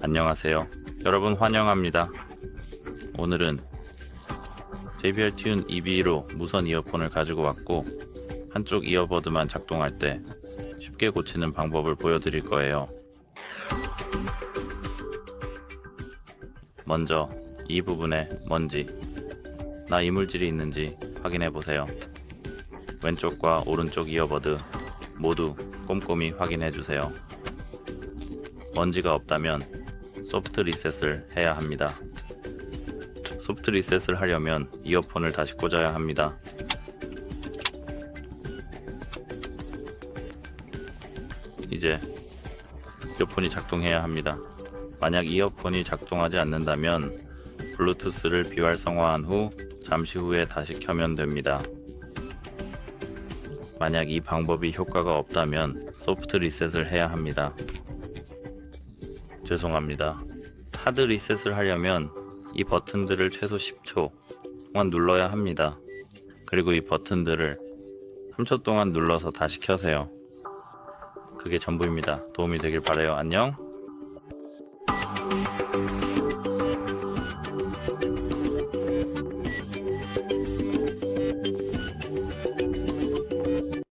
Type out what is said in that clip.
안녕하세요. 여러분 환영합니다. 오늘은 JBL 튠 EB로 무선 이어폰을 가지고 왔고 한쪽 이어버드만 작동할 때 쉽게 고치는 방법을 보여드릴 거예요. 먼저 이 부분에 먼지, 나 이물질이 있는지 확인해 보세요. 왼쪽과 오른쪽 이어버드 모두 꼼꼼히 확인해 주세요. 먼지가 없다면 소프트 리셋을 해야 합니다. 소프트 리셋을 하려면 이어폰을 다시 꽂아야 합니다. 이제 이어폰이 작동해야 합니다. 만약 이어폰이 작동하지 않는다면 블루투스를 비활성화한 후 잠시 후에 다시 켜면 됩니다. 만약 이 방법이 효과가 없다면 소프트 리셋을 해야 합니다. 죄송합니다. 하드 리셋을 하려면 이 버튼들을 최소 10초 동안 눌러야 합니다. 그리고 이 버튼들을 3초 동안 눌러서 다시 켜세요. 그게 전부입니다. 도움이 되길 바래요. 안녕.